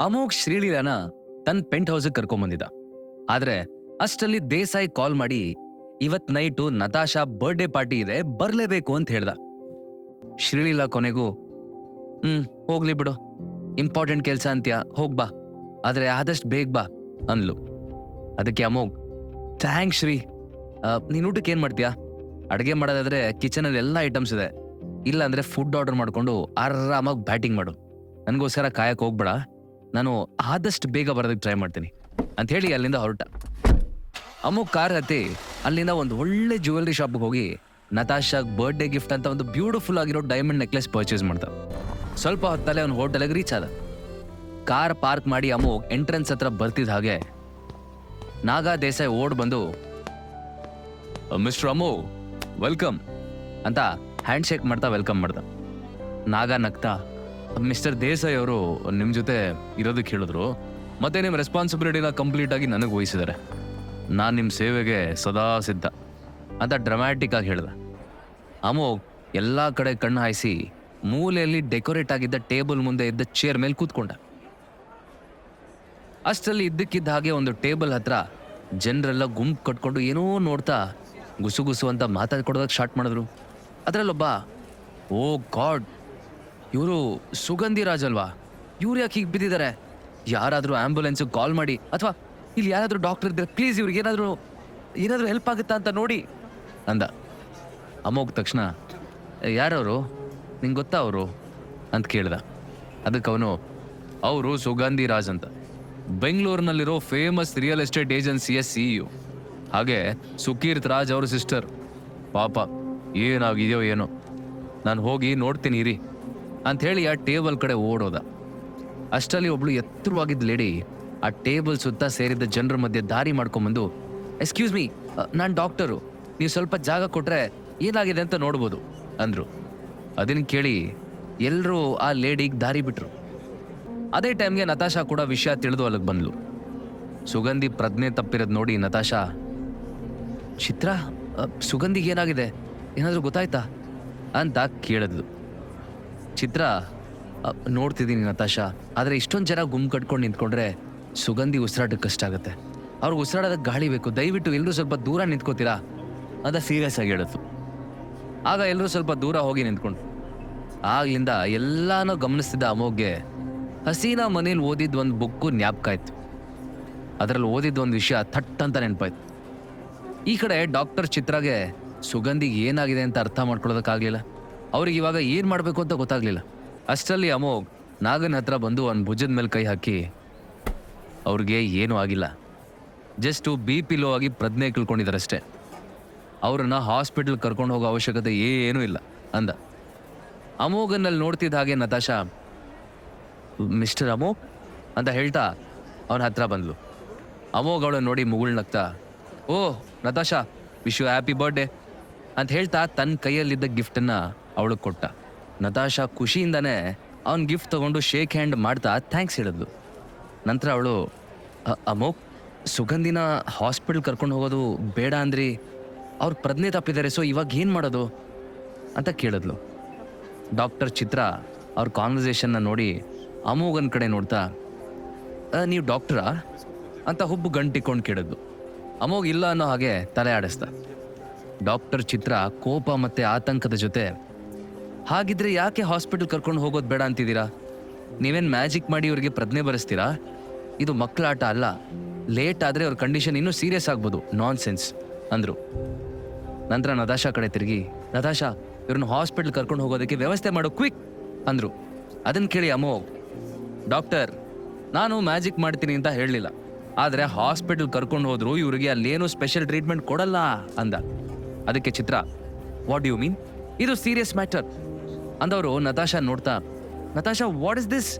ಅಮೋಘ್ ಶ್ರೀಲೀಲಾನ ತನ್ನ ಪೆಂಟ್ ಹೌಸ್ಗೆ ಕರ್ಕೊಂಬಂದಿದ್ದ ಆದ್ರೆ ಅಷ್ಟಲ್ಲಿ ದೇಸಾಯಿ ಕಾಲ್ ಮಾಡಿ, ಇವತ್ ನೈಟು ನತಾಶಾ ಬರ್ಡೇ ಪಾರ್ಟಿ ಇದೆ, ಬರ್ಲೇಬೇಕು ಅಂತ ಹೇಳ್ದ. ಶ್ರೀಲೀಲಾ ಕೊನೆಗೂ, ಹ್ಮ್, ಹೋಗ್ಲಿ ಬಿಡು. ಇಂಪಾರ್ಟೆಂಟ್ ಕೆಲಸ ಅಂತ್ಯ? ಹೋಗ್ ಬಾ. ಆದ್ರೆ ಆದಷ್ಟು ಬೇಗ ಬಾ ಅನ್ಲು ಅದಕ್ಕೆ ಅಮೋಘ್ ಥ್ಯಾಂಕ್ ಶ್ರೀ. ನೀನ್ ಊಟಕ್ಕೆ ಏನ್ ಮಾಡ್ತೀಯಾ? ಅಡುಗೆ ಮಾಡೋದಾದ್ರೆ ಕಿಚನಲ್ಲಿ ಎಲ್ಲ ಐಟಮ್ಸ್ ಇದೆ. ಇಲ್ಲ ಅಂದ್ರೆ ಫುಡ್ ಆರ್ಡರ್ ಮಾಡ್ಕೊಂಡು ಆರಾಮಾಗಿ ಬ್ಯಾಟಿಂಗ್ ಮಾಡು. ನನಗೋಸ್ಕರ ಕಾಯಕ್ ಹೋಗ್ಬೇಡ. ನಾನು ಆದಷ್ಟು ಬೇಗ ಬರೋದಕ್ಕೆ ಟ್ರೈ ಮಾಡ್ತೀನಿ. ಅಂತ ಹೇಳಿ ಅಲ್ಲಿಂದ ಹೊರಟ. ಅಮುಕ್ ಕಾರ್ ಹತ್ತಿ ಅಲ್ಲಿಂದ ಒಂದು ಒಳ್ಳೆ ಜ್ಯುವೆಲ್ರಿ ಶಾಪ್ಗೆ ಹೋಗಿ ನತಾಶಾಗ್ ಬರ್ಡೇ ಗಿಫ್ಟ್ ಅಂತ ಒಂದು ಬ್ಯೂಟಿಫುಲ್ ಆಗಿರೋ ಡೈಮಂಡ್ ನೆಕ್ಲೆಸ್ ಪರ್ಚೇಸ್ ಮಾಡ್ದ ಸ್ವಲ್ಪ ಹೊತ್ತಲ್ಲೇ ಅವ್ನು ಹೋಟೆಲ್ಗೆ ರೀಚ್ ಆದ. ಕಾರ್ ಪಾರ್ಕ್ ಮಾಡಿ ಅಮುಕ್ ಎಂಟ್ರೆನ್ಸ್ ಹತ್ರ ಬರ್ತಿದ್ದ ಹಾಗೆ ನಾಗಾ ದೇಸಾಯಿ ಓಡ್ ಬಂದು ಮಿಸ್ಟರ್ ಅಮ್ಮು ವೆಲ್ಕಮ್ ಅಂತ ಹ್ಯಾಂಡ್ ಶೇಕ್ ಮಾಡ್ತಾ ವೆಲ್ಕಮ್ ಮಾಡ್ದ. ನಾಗಾ ನಗ್ತಾ ಮಿಸ್ಟರ್ ದೇಸಾಯಿ ಅವರು ನಿಮ್ಮ ಜೊತೆ ಇರೋದಕ್ಕೆ ಹೇಳಿದ್ರು ಮತ್ತೆ ನಿಮ್ಮ ರೆಸ್ಪಾನ್ಸಿಬಿಲಿಟಿನ ಕಂಪ್ಲೀಟ್ ಆಗಿ ನನಗೆ ವಹಿಸಿದ್ದಾರೆ ನಾನು ನಿಮ್ಮ ಸೇವೆಗೆ ಸದಾ ಸಿದ್ಧ ಅಂತ ಡ್ರಮ್ಯಾಟಿಕ್ ಆಗಿ ಹೇಳಿದೆ. ಅಮೋ, ಎಲ್ಲ ಕಡೆ ಕಣ್ಣು ಹಾಯಿಸಿ ಮೂಲೆಯಲ್ಲಿ ಡೆಕೋರೇಟ್ ಆಗಿದ್ದ ಟೇಬಲ್ ಮುಂದೆ ಇದ್ದ ಚೇರ್ ಮೇಲೆ ಕೂತ್ಕೊಂಡ. ಅಷ್ಟರಲ್ಲಿ ಇದ್ದಕ್ಕಿದ್ದ ಹಾಗೆ ಒಂದು ಟೇಬಲ್ ಹತ್ರ ಜನರೆಲ್ಲ ಗುಂಪು ಕಟ್ಕೊಂಡು ಏನೋ ನೋಡ್ತಾ ಗುಸುಗುಸು ಗುಸು ಅಂತ ಮಾತಾಡ್ಕೊಡೋದಕ್ಕೆ ಸ್ಟಾರ್ಟ್ ಮಾಡಿದ್ರು. ಅದರಲ್ಲೊಬ್ಬ, ಓ ಗಾಡ್ ಇವರು ಸುಗಂಧಿ ರಾಜ್ ಅಲ್ವಾ? ಇವ್ರು ಯಾಕೆ ಹೀಗೆ ಬಿದ್ದಿದ್ದಾರೆ ಯಾರಾದರೂ ಆಂಬ್ಯುಲೆನ್ಸ್ ಕಾಲ್ ಮಾಡಿ, ಅಥವಾ ಇಲ್ಲಿ ಯಾರಾದರೂ ಡಾಕ್ಟರ್ ಇದ್ದರೆ ಪ್ಲೀಸ್ ಇವ್ರಿಗೆ ಏನಾದರೂ ಏನಾದರೂ ಹೆಲ್ಪ್ ಆಗುತ್ತಾ ಅಂತ ನೋಡಿ ಅಂದ. ಅಮೋಘ್ ತಕ್ಷಣ ಯಾರವರು? ನಿಂಗೆ ಗೊತ್ತಾ ಅವರು? ಅಂತ ಕೇಳ್ದ. ಅದಕ್ಕೆ ಅವನು, ಅವರು ಸುಗಂಧಿ ರಾಜ್ ಅಂತ. ಬೆಂಗಳೂರಿನಲ್ಲಿರೋ ಫೇಮಸ್ ರಿಯಲ್ ಎಸ್ಟೇಟ್ ಏಜೆನ್ಸಿಯ ಯು ಹಾಗೆ ಸುಕೀರ್ತ್ ರಾಜ್ ಅವ್ರ ಸಿಸ್ಟರ್ ಪಾಪ, ಏನಾಗಿದೆಯೋ ಏನೋ. ನಾನು ಹೋಗಿ ನೋಡ್ತೀನಿ, ಇರಿ. ಅಂತ ಹೇಳಿ ಆ ಟೇಬಲ್ ಕಡೆ ಓಡೋದ. ಅಷ್ಟರಲ್ಲಿ ಒಬ್ಳು ಎತ್ತರವಾಗಿದ್ದ ಲೇಡಿ ಆ ಟೇಬಲ್ ಸುತ್ತ ಸೇರಿದ್ದ ಜನರ ಮಧ್ಯೆ ದಾರಿ ಮಾಡ್ಕೊಂಬಂದು ಎಕ್ಸ್ಕ್ಯೂಸ್ ಮೀ ನಾನು ಡಾಕ್ಟರು. ನೀವು ಸ್ವಲ್ಪ ಜಾಗ ಕೊಟ್ಟರೆ ಏನಾಗಿದೆ ಅಂತ ನೋಡ್ಬೋದು, ಅಂದ್ರು. ಅದನ್ನ ಕೇಳಿ ಎಲ್ಲರೂ ಆ ಲೇಡಿಗೆ ದಾರಿ ಬಿಟ್ರು. ಅದೇ ಟೈಮ್ಗೆ ನತಾಶಾ ಕೂಡ ವಿಷಯ ತಿಳಿದು ಅಲ್ಲಿಗೆ ಬಂದ್ಲು. ಸುಗಂಧಿ ಪ್ರಜ್ಞೆ ತಪ್ಪಿರೋದು ನೋಡಿ ನತಾಶಾ, ಚಿತ್ರ ಸುಗಂಧಿಗೆ ಏನಾಗಿದೆ? ಏನಾದರೂ ಗೊತ್ತಾಯ್ತಾ? ಅಂತ ಕೇಳಿದ್ಲು. ಚಿತ್ರ ನೋಡ್ತಿದ್ದೀನಿ ನತಾಶಾ. ಆದರೆ ಇಷ್ಟೊಂದು ಜನ ಗುಂಪು ಕಟ್ಕೊಂಡು ನಿಂತ್ಕೊಂಡ್ರೆ ಸುಗಂಧಿ ಉಸಿರಾಟಕ್ಕೆ ಕಷ್ಟ ಆಗುತ್ತೆ. ಅವ್ರಿಗೆ ಉಸಿರಾಡೋದಕ್ಕೆ ಗಾಳಿ ಬೇಕು. ದಯವಿಟ್ಟು ಎಲ್ಲರೂ ಸ್ವಲ್ಪ ದೂರ ನಿಂತ್ಕೋತೀರಾ? ಅಂತ ಸೀರಿಯಸ್ ಆಗಿ ಹೇಳಿದ್ಲು ಆಗ ಎಲ್ಲರೂ ಸ್ವಲ್ಪ ದೂರ ಹೋಗಿ ನಿಂತ್ಕೊಂಡು. ಆಗ್ಲಿಂದ ಎಲ್ಲಾನು ಗಮನಿಸ್ತಿದ್ದ ಅಮೋಘ್ಗೆ ಹಸೀನಾ ಮನೇಲಿ ಓದಿದ ಒಂದು ಬುಕ್ಕು ಜ್ಞಾಪಕ ಆಯ್ತು. ಅದರಲ್ಲಿ ಓದಿದ್ದ ಒಂದು ವಿಷಯ ಥಟ್ ಅಂತ ನೆನಪಾಯ್ತು. ಈ ಕಡೆ ಡಾಕ್ಟರ್ ಚಿತ್ರಗೆ ಸುಗಂಧಿಗೆ ಏನಾಗಿದೆ ಅಂತ ಅರ್ಥ ಮಾಡ್ಕೊಳ್ಳೋದಕ್ಕಾಗಲಿಲ್ಲ. ಅವ್ರಿಗೆ ಇವಾಗ ಏನು ಮಾಡಬೇಕು ಅಂತ ಗೊತ್ತಾಗ್ಲಿಲ್ಲ. ಅಷ್ಟರಲ್ಲಿ ಅಮೋಘ್ ನಾಗನ ಹತ್ರ ಬಂದು ಅವನ ಭುಜದ ಮೇಲೆ ಕೈ ಹಾಕಿ, ಅವ್ರಿಗೆ ಏನೂ ಆಗಿಲ್ಲ. ಜಸ್ಟು ಬಿ ಪಿ ಲೋ ಆಗಿ ಪ್ರಜ್ಞೆ ಕಳ್ಕೊಂಡಿದ್ದಾರಷ್ಟೇ ಅವ್ರನ್ನ ಹಾಸ್ಪಿಟಲ್ ಕರ್ಕೊಂಡು ಹೋಗೋ ಅವಶ್ಯಕತೆ ಏನೂ ಇಲ್ಲ ಅಂದ. ಅಮೋಘನಲ್ಲಿ ನೋಡ್ತಿದ್ದ ಹಾಗೆ ನತಾಶಾ, ಮಿಸ್ಟರ್ ಅಮೋಘ್ ಅಂತ ಹೇಳ್ತಾ ಅವನ ಹತ್ರ ಬಂದ್ಲು. ಅಮೋಘ್ ಅವಳನ್ನ ನೋಡಿ ಮುಗುಳ್ನಗ್ತಾ ಓ Natasha, wish you happy birthday ಅಂತ ಹೇಳ್ತಾ ತನ್ನ ಕೈಯಲ್ಲಿದ್ದ ಗಿಫ್ಟನ್ನ ಅವಳಿಗೆ ಕೊಟ್ಟ. ನತಾಶಾ ಖುಷಿಯಿಂದನೇ ಅವನ್ ಗಿಫ್ಟ್ ತಗೊಂಡು ಶೇಕ್ ಹ್ಯಾಂಡ್ ಮಾಡ್ತಾ ಥ್ಯಾಂಕ್ಸ್ ಹೇಳಿದ್ಲು. ನಂತರ ಅವಳು ಅಮೋಕ್ ಸುಗಂಧಿನ ಹಾಸ್ಪಿಟಲ್ ಕರ್ಕೊಂಡು ಹೋಗೋದು ಬೇಡ ಅಂದ್ರಿ. ಅವ್ರ ಪ್ರಜ್ಞೆ ತಪ್ಪಿದ್ದಾರೆ ಸೊ ಇವಾಗ ಏನು ಮಾಡೋದು? ಅಂತ ಕೇಳಿದ್ಲು. ಡಾಕ್ಟರ್ ಚಿತ್ರ ಅವ್ರ ಕಾನ್ವರ್ಸೇಷನ್ನ ನೋಡಿ ಅಮೋಗನ್ ಕಡೆ ನೋಡ್ತಾ "ಆ, ನೀವು ಡಾಕ್ಟ್ರಾ? ಅಂತ ಹುಬ್ಬು ಗಂಟಿಕೊಂಡು ಕೇಳಿದ್ಲು. ಅಮೋಘ್ ಇಲ್ಲ ಅನ್ನೋ ಹಾಗೆ ತಲೆ ಆಡಿಸ್ದ. ಡಾಕ್ಟರ್ ಚಿತ್ರ ಕೋಪ ಮತ್ತು ಆತಂಕದ ಜೊತೆ ಹಾಗಿದ್ರೆ ಯಾಕೆ ಹಾಸ್ಪಿಟಲ್ ಕರ್ಕೊಂಡು ಹೋಗೋದು ಬೇಡ ಅಂತಿದ್ದೀರಾ? ನೀವೇನು ಮ್ಯಾಜಿಕ್ ಮಾಡಿ ಇವರಿಗೆ ಪ್ರಜ್ಞೆ ಬರೆಸ್ತೀರಾ? ಇದು ಮಕ್ಕಳಾಟ ಅಲ್ಲ. ಲೇಟ್ ಆದರೆ ಅವ್ರ ಕಂಡೀಷನ್ ಇನ್ನೂ ಸೀರಿಯಸ್ ಆಗ್ಬೋದು. ನಾನ್ ಸೆನ್ಸ್ ಅಂದರು. ನಂತರ ನದಾಶಾ ಕಡೆ ತಿರುಗಿ, ನದಾಶಾ, ಇವ್ರನ್ನ ಹಾಸ್ಪಿಟಲ್ ಕರ್ಕೊಂಡು ಹೋಗೋದಕ್ಕೆ ವ್ಯವಸ್ಥೆ ಮಾಡು ಕ್ವಿಕ್, ಅಂದರು. ಅದನ್ನು ಕೇಳಿ ಅಮೋ, ಡಾಕ್ಟರ್, ನಾನು ಮ್ಯಾಜಿಕ್ ಮಾಡ್ತೀನಿ ಅಂತ ಹೇಳಲಿಲ್ಲ. ಆದರೆ ಹಾಸ್ಪಿಟಲ್ ಕರ್ಕೊಂಡು ಹೋದ್ರು, ಇವರಿಗೆ ಅಲ್ಲೇನು ಸ್ಪೆಷಲ್ ಟ್ರೀಟ್ಮೆಂಟ್ ಕೊಡಲ್ಲ, ಅಂದ. ಅದಕ್ಕೆ ಚಿತ್ರ, ವಾಟ್ ಯು ಮೀನ್? ಇದು ಸೀರಿಯಸ್ ಮ್ಯಾಟರ್. ಅಂದವರು ನತಾಶಾ ನೋಡ್ತಾ, ನತಾಶಾ ವಾಟ್ ಇಸ್ ದಿಸ್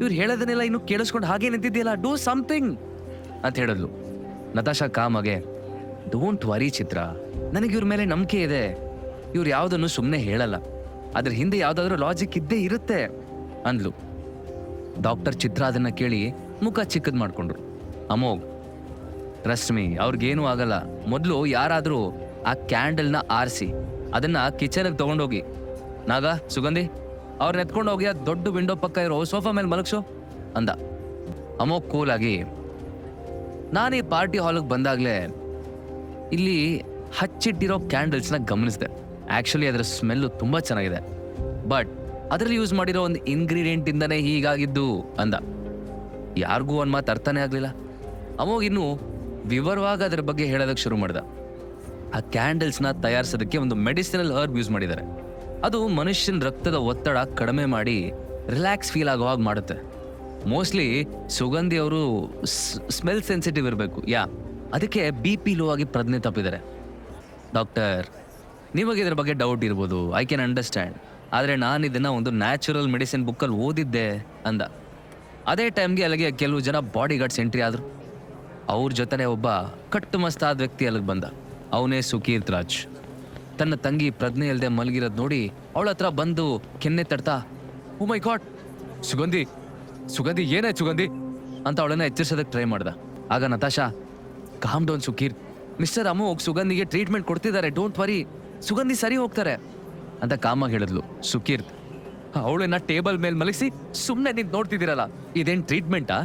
ಇವ್ರು ಹೇಳೋದನ್ನೆಲ್ಲ ಇನ್ನು ಕೇಳಿಸ್ಕೊಂಡು ಹಾಗೆ ನಿಂತಿದ್ದೀಯಲ್ಲ ಡೂ ಸಮಥಿಂಗ್ ಅಂತ ಹೇಳಿದ್ಲು. ನತಾಶಾ ಕಾಮಗೆ ಡೋಂಟ್ ವರಿ ಚಿತ್ರ, ನನಗೆ ಇವ್ರ ಮೇಲೆ ನಂಬಿಕೆ ಇದೆ. ಇವ್ರು ಯಾವುದನ್ನು ಸುಮ್ಮನೆ ಹೇಳಲ್ಲ, ಅದ್ರ ಹಿಂದೆ ಯಾವುದಾದ್ರೂ ಲಾಜಿಕ್ ಇದ್ದೇ ಇರುತ್ತೆ ಅಂದ್ಲು. ಡಾಕ್ಟರ್ ಚಿತ್ರ ಅದನ್ನು ಕೇಳಿ ಮುಖ ಚಿಕ್ಕದ್ ಮಾಡಿಕೊಂಡ್ರು. ಅಮೋಘ್ ರಶ್ಮಿ ಅವ್ರಿಗೇನೂ ಆಗಲ್ಲ. ಮೊದಲು ಯಾರಾದರೂ ಆ ಕ್ಯಾಂಡಲ್ನ ಆರಿಸಿ, ಅದನ್ನು ಕಿಚನ್ಗೆ ತಗೊಂಡೋಗಿ ನಾಗ, ಸುಗಂಧಿ ಅವ್ರನ್ನ ಎತ್ಕೊಂಡು ಹೋಗಿ ಆ ದೊಡ್ಡ ವಿಂಡೋ ಪಕ್ಕ ಇರೋ ಸೋಫಾ ಮೇಲೆ ಮಲಗ್ಸು ಅಂದ. ಅಮೋ ಕೂಲಾಗಿ, ನಾನು ಈ ಪಾರ್ಟಿ ಹಾಲ್ಗೆ ಬಂದಾಗಲೇ ಇಲ್ಲಿ ಹಚ್ಚಿಟ್ಟಿರೋ ಕ್ಯಾಂಡಲ್ಸ್ನ ಗಮನಿಸಿದೆ. ಆ್ಯಕ್ಚುಲಿ ಅದರ ಸ್ಮೆಲ್ಲು ತುಂಬ ಚೆನ್ನಾಗಿದೆ. ಬಟ್ ಅದರಲ್ಲಿ ಯೂಸ್ ಮಾಡಿರೋ ಒಂದು ಇಂಗ್ರೀಡಿಯೆಂಟಿಂದನೇ ಹೀಗಾಗಿದ್ದು ಅಂದ. ಯಾರಿಗೂ ಒಂದು ಮಾತು ಅರ್ಥನೇ ಆಗಲಿಲ್ಲ. ಅಮೋಗ್ ಇನ್ನು ವಿವರವಾಗಿ ಅದ್ರ ಬಗ್ಗೆ ಹೇಳೋದಕ್ಕೆ ಶುರು ಮಾಡ್ದ. ಆ ಕ್ಯಾಂಡಲ್ಸ್ನ ತಯಾರಿಸೋದಕ್ಕೆ ಒಂದು ಮೆಡಿಸಿನಲ್ ಹರ್ಬ್ ಯೂಸ್ ಮಾಡಿದ್ದಾರೆ. ಅದು ಮನುಷ್ಯನ ರಕ್ತದ ಒತ್ತಡ ಕಡಿಮೆ ಮಾಡಿ ರಿಲ್ಯಾಕ್ಸ್ ಫೀಲ್ ಆಗೋ ಹಾಗೆ ಮಾಡುತ್ತೆ. ಮೋಸ್ಟ್ಲಿ ಸುಗಂಧಿ ಅವರು ಸ್ಮೆಲ್ ಸೆನ್ಸಿಟಿವ್ ಇರಬೇಕು, ಯಾ. ಅದಕ್ಕೆ ಬಿ ಪಿ ಲೋ ಆಗಿ ಪ್ರಜ್ಞೆ ತಪ್ಪಿದ್ದಾರೆ. ಡಾಕ್ಟರ್, ನಿಮಗೆ ಇದ್ರ ಬಗ್ಗೆ ಡೌಟ್ ಇರ್ಬೋದು ಐ ಕ್ಯಾನ್ ಅಂಡರ್ಸ್ಟ್ಯಾಂಡ್ ಆದರೆ ನಾನು ಇದನ್ನು ಒಂದು ನ್ಯಾಚುರಲ್ ಮೆಡಿಸಿನ್ ಬುಕ್ಕಲ್ಲಿ ಓದಿದ್ದೆ ಅಂದ. ಅದೇ ಟೈಮ್ಗೆ ಅಲ್ಲಿಗೆ ಕೆಲವು ಜನ ಬಾಡಿ ಗಾರ್ಡ್ಸ್ ಎಂಟ್ರಿ ಆದರು. ಅವ್ರ ಜೊತೆನೆ ಒಬ್ಬ ಕಟ್ಟು ಮಸ್ತಾದ ವ್ಯಕ್ತಿ ಅಲ್ಲಿಗೆ ಬಂದ. ಅವನೇ ಸುಕೀರ್ತ್ ರಾಜ್. ತನ್ನ ತಂಗಿ ಪ್ರಜ್ಞೆ ಇಲ್ಲದೆ ಮಲಗಿರೋದು ನೋಡಿ ಅವಳ ಹತ್ರ ಬಂದು ಕೆನ್ನೆ ತಡ್ತಾ ಓ ಮೈ ಗಾಡ್ ಸುಗಂಧಿ ಸುಗಂಧಿ ಏನೇ ಸುಗಂಧಿ? ಅಂತ ಅವಳನ್ನ ಎಚ್ಚರಿಸೋದಕ್ಕೆ ಟ್ರೈ ಮಾಡ್ದ. ಆಗ Natasha calm down Sukeer mister Amogh ಸುಗಂಧಿಗೆ treatment ಕೊಡ್ತಿದ್ದಾರೆ ಡೋಂಟ್ ವರಿ ಸುಗಂಧಿ ಸರಿ ಹೋಗ್ತಾರೆ ಅಂತ ಕಾಮಾಗಿ ಹೇಳಿದ್ಲು ಸುಖೀರ್ ಅವಳನ್ನ ಟೇಬಲ್ ಮೇಲೆ ಮಲಗಿಸಿ ಸುಮ್ಮನೆ ನಿಂತು ನೋಡ್ತಿದ್ದೀರಲ್ಲ, ಇದೇನು ಟ್ರೀಟ್ಮೆಂಟಾ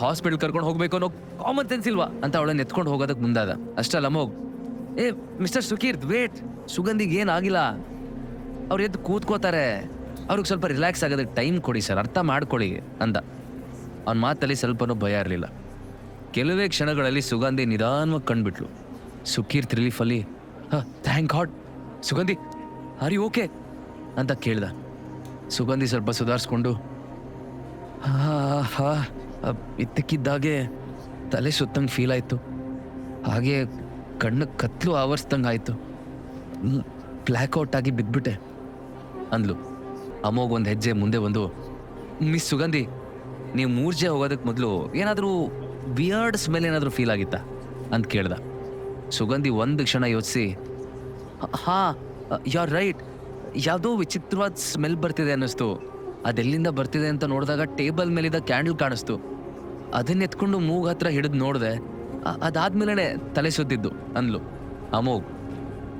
ಹಾಸ್ಪಿಟಲ್ ಕರ್ಕೊಂಡು ಹೋಗ್ಬೇಕು ಅನ್ನೋ ಕಾಮನ್ ಸೆನ್ಸ್ ಇಲ್ವಾ? ಅಂತ ಅವಳನ್ನ ಎತ್ಕೊಂಡು ಹೋಗೋದಕ್ಕೆ ಮುಂದಾದ. ಅಷ್ಟಲ್ಲ ಅಮೋಗ್ ಏ, ಮಿಸ್ಟರ್ ಸುಕೀರ್ತ್ ವೇಟ್ ಸುಗಂಧಿಗೆ ಏನಾಗಿಲ್ಲ. ಅವ್ರು ಎದ್ದು ಕೂತ್ಕೋತಾರೆ. ಅವ್ರಿಗೆ ಸ್ವಲ್ಪ ರಿಲ್ಯಾಕ್ಸ್ ಆಗೋದಕ್ಕೆ ಟೈಮ್ ಕೊಡಿ ಸರ್, ಅರ್ಥ ಮಾಡ್ಕೊಳ್ಳಿ ಅಂದ. ಅವನ ಮಾತಲ್ಲಿ ಸ್ವಲ್ಪನೂ ಭಯ ಇರಲಿಲ್ಲ. ಕೆಲವೇ ಕ್ಷಣಗಳಲ್ಲಿ ಸುಗಂಧಿ ನಿಧಾನವಾಗಿ ಕಂಡ್ಬಿಟ್ಲು. Sukeerth ರಿಲೀಫಲ್ಲಿ thank God Sugandhi you okay ಅಂತ ಕೇಳ್ದ. ಸುಗಂಧಿ ಸ್ವಲ್ಪ ಸುಧಾರಿಸ್ಕೊಂಡು, ಹಾ ಹಾ, ಇದ್ದಕ್ಕಿದ್ದಾಗೆ ತಲೆ ಸುತ್ತಂಗೆ ಫೀಲ್ ಆಯಿತು. ಹಾಗೆ ಕಣ್ಣು ಕತ್ಲು ಆವರಿಸ್ದಂಗೆ ಆಯಿತು. ಬ್ಲ್ಯಾಕ್ಔಟ್ ಆಗಿ ಬಿದ್ಬಿಟ್ಟೆ ಅಂದ್ಲು ಅಮೋಗ್ ಒಂದು ಹೆಜ್ಜೆ ಮುಂದೆ ಬಂದು, ಮಿಸ್ ಸುಗಂಧಿ, ನೀವು ಮೂರ್ಜೆ ಹೋಗೋದಕ್ಕೆ ಮೊದಲು ಏನಾದರೂ ವಿಯರ್ಡ್ ಸ್ಮೆಲ್ ಏನಾದರೂ ಫೀಲ್ ಆಗಿತ್ತಾ? ಅಂತ ಕೇಳ್ದ. ಸುಗಂಧಿ ಒಂದು ಕ್ಷಣ ಯೋಚಿಸಿ, ಹಾ ಆರ್ ರೈಟ್ ಯಾವುದೋ ವಿಚಿತ್ರವಾದ ಸ್ಮೆಲ್ ಬರ್ತಿದೆ ಅನ್ನಿಸ್ತು. ಅದೆಲ್ಲಿಂದ ಬರ್ತಿದೆ ಅಂತ ನೋಡಿದಾಗ ಟೇಬಲ್ ಮೇಲಿದ್ದ ಕ್ಯಾಂಡಲ್ ಕಾಣಿಸ್ತು. ಅದನ್ನ ಎತ್ಕೊಂಡು ಮೂಗ್ ಹತ್ರ ಹಿಡಿದು ನೋಡಿದೆ ಅದಾದ್ಮೇಲೆ ತಲೆ ಸುದ್ದಿದ್ದು ಅಂದ್ಲು. ಅಮೋಗ್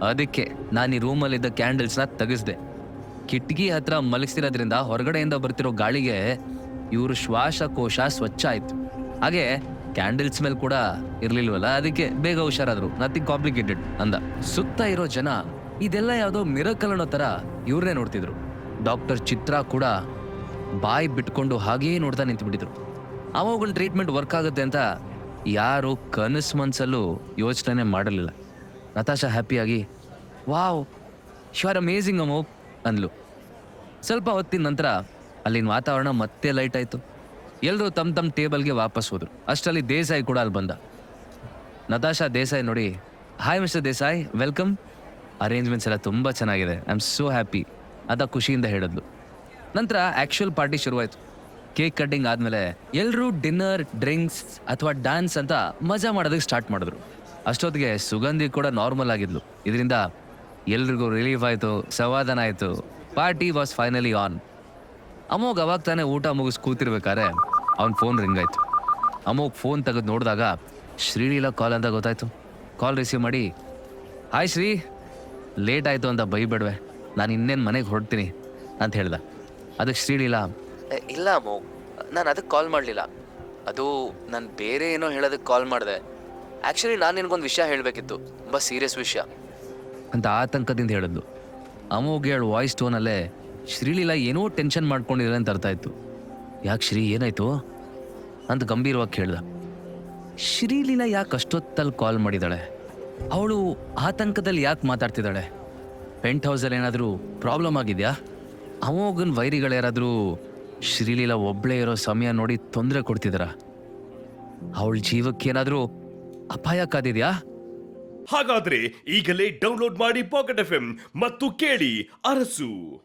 ಅದಕ್ಕೆ ನಾನು ಈ ರೂಮಲ್ಲಿದ್ದ ಕ್ಯಾಂಡಲ್ಸ್ನ ತೆಗೆಸ್ದೆ. ಕಿಟಕಿ ಹತ್ರ ಮಲಗಿಸಿರೋದ್ರಿಂದ ಹೊರಗಡೆಯಿಂದ ಬರ್ತಿರೋ ಗಾಳಿಗೆ ಇವರು ಶ್ವಾಸಕೋಶ ಸ್ವಚ್ಛ ಆಯ್ತು. ಹಾಗೆ ಕ್ಯಾಂಡಲ್ಸ್ ಮೇಲೆ ಕೂಡ ಇರಲಿಲ್ವಲ್ಲ, ಅದಕ್ಕೆ ಬೇಗ ಹುಷಾರಾದ್ರು. ನಥಿಂಗ್ ಕಾಂಪ್ಲಿಕೇಟೆಡ್ ಅಂದ. ಸುತ್ತ ಇರೋ ಜನ ಇದೆಲ್ಲ ಯಾವುದೋ ಮಿರಕಲ್ ಅನ್ನೋ ಥರ ಇವ್ರನ್ನೇ ನೋಡ್ತಿದ್ರು. ಡಾಕ್ಟರ್ ಚಿತ್ರ ಕೂಡ ಬಾಯಿ ಬಿಟ್ಕೊಂಡು ಹಾಗೇ ನೋಡ್ತಾ ನಿಂತ್ಬಿಟ್ಟಿದ್ರು. ಅವುಗಳ ಟ್ರೀಟ್ಮೆಂಟ್ ವರ್ಕ್ ಆಗುತ್ತೆ ಅಂತ ಯಾರು ಕನಸು ಮನ್ಸಲ್ಲೂ ಯೋಚನೆ ಮಾಡಲಿಲ್ಲ. Natasha ಹ್ಯಾಪಿಯಾಗಿ wow you are amazing Amo, ಅಂದ್ಲು. ಸ್ವಲ್ಪ ಹೊತ್ತಿನ ನಂತರ ಅಲ್ಲಿನ ವಾತಾವರಣ ಮತ್ತೆ ಲೈಟ್ ಆಯಿತು. ಎಲ್ಲರೂ ತಮ್ಮ ತಮ್ಮ ಟೇಬಲ್ಗೆ ವಾಪಸ್ ಹೋದರು. ಅಷ್ಟರಲ್ಲಿ ದೇಸಾಯಿ ಕೂಡ ಅಲ್ಲಿ ಬಂದ. ನತಾಶಾ ದೇಸಾಯಿ ನೋಡಿ hi mister Desai welcome arrangements ಎಲ್ಲ ತುಂಬ ಚೆನ್ನಾಗಿದೆ. ಐ ಆಮ್ ಸೋ ಹ್ಯಾಪಿ ಅದ ಖುಷಿಯಿಂದ ಹೇಳಿದ್ಲು. ನಂತರ ಆ್ಯಕ್ಚುಯಲ್ ಪಾರ್ಟಿ ಶುರುವಾಯಿತು. ಕೇಕ್ ಕಟ್ಟಿಂಗ್ ಆದಮೇಲೆ ಎಲ್ಲರೂ ಡಿನ್ನರ್ ಡ್ರಿಂಕ್ಸ್ ಅಥವಾ ಡ್ಯಾನ್ಸ್ ಅಂತ ಮಜಾ ಮಾಡೋದಕ್ಕೆ ಸ್ಟಾರ್ಟ್ ಮಾಡಿದ್ರು. ಅಷ್ಟೊತ್ತಿಗೆ ಸುಗಂಧಿ ಕೂಡ ನಾರ್ಮಲ್ ಆಗಿದ್ಲು. ಇದರಿಂದ ಎಲ್ರಿಗೂ ರಿಲೀಫ್ ಆಯಿತು ಸವಾಧಾನ ಆಯಿತು. Party was finally on Amogh ಅವಾಗ ತಾನೇ ಊಟ ಮುಗಿಸ್ ಕೂತಿರ್ಬೇಕಾದ್ರೆ ಅವ್ನ ಫೋನ್ ರಿಂಗ್ ಆಯ್ತು. ಅಮೋಗ್ ಫೋನ್ ತೆಗೆದು ನೋಡಿದಾಗ ಶ್ರೀಲೀಲಾ ಕಾಲ್ ಅಂತ ಗೊತ್ತಾಯ್ತು. ಕಾಲ್ ರಿಸೀವ್ ಮಾಡಿ ಹಾಯ್ ಶ್ರೀ ಲೇಟ್ ಆಯಿತು ಅಂತ ಬೈಬೇಡ್ವೆ. ನಾನು ಇನ್ನೇನು ಮನೆಗೆ ಹೊರಡ್ತೀನಿ ಅಂತ ಹೇಳ್ದೆ. ಅದಕ್ಕೆ ಶ್ರೀಲೀಲಾ "ಎ, ಇಲ್ಲ ಅಮೋ ನಾನು ಅದಕ್ಕೆ ಕಾಲ್ ಮಾಡಲಿಲ್ಲ. ಅದು ನಾನು ಬೇರೆ ಏನೋ ಹೇಳೋದಕ್ಕೆ ಕಾಲ್ ಮಾಡಿದೆ. ಆ್ಯಕ್ಚುಲಿ ನಾನು ನಿನಗೊಂದು ವಿಷಯ ಹೇಳಬೇಕಿತ್ತು. ತುಂಬ ಸೀರಿಯಸ್ ವಿಷಯ. ಅಂತ ಆತಂಕದಿಂದ ಹೇಳಿದ್ಲು ಅಮೋಗೆ ಹೇಳು ವಾಯ್ಸ್ ಟೋನಲ್ಲೇ ಶ್ರೀಲೀಲಾ ಏನೋ ಟೆನ್ಷನ್ ಮಾಡ್ಕೊಂಡಿದ್ದಾರೆ ಅಂತ ಅರ್ಥ ಆಯಿತು. ಯಾಕೆ ಶ್ರೀ, ಏನಾಯ್ತು? ಅಂತ ಗಂಭೀರವಾಗಿ ಕೇಳ್ದ ಶ್ರೀಲೀಲಾ ಯಾಕೆ ಅಷ್ಟೊತ್ತಲ್ಲಿ ಕಾಲ್ ಮಾಡಿದಾಳೆ? ಅವಳು ಆತಂಕದಲ್ಲಿ ಯಾಕೆ ಮಾತಾಡ್ತಿದ್ದಾಳೆ ಪೆಂಟ್ ಹೌಸಲ್ಲಿ ಏನಾದರೂ ಪ್ರಾಬ್ಲಮ್ ಆಗಿದೆಯಾ? ಅಮೋಗನ್ ವೈರಿಗಳು ಯಾರಾದರೂ ಶ್ರೀಲೀಲಾ ಒಬ್ಳೇ ಇರೋ ಸಮಯ ನೋಡಿ ತೊಂದರೆ ಕೊಡ್ತಿದಾರ. ಅವಳ ಜೀವಕ್ಕೆ ಏನಾದರೂ ಅಪಾಯ ಕಾದಿದ್ಯಾ? ಹಾಗಾದ್ರೆ ಈಗಲೇ ಡೌನ್ಲೋಡ್ ಮಾಡಿ ಪಾಕೆಟ್ ಎಫ್ ಮತ್ತು ಕೇಳಿ ಅರಸು.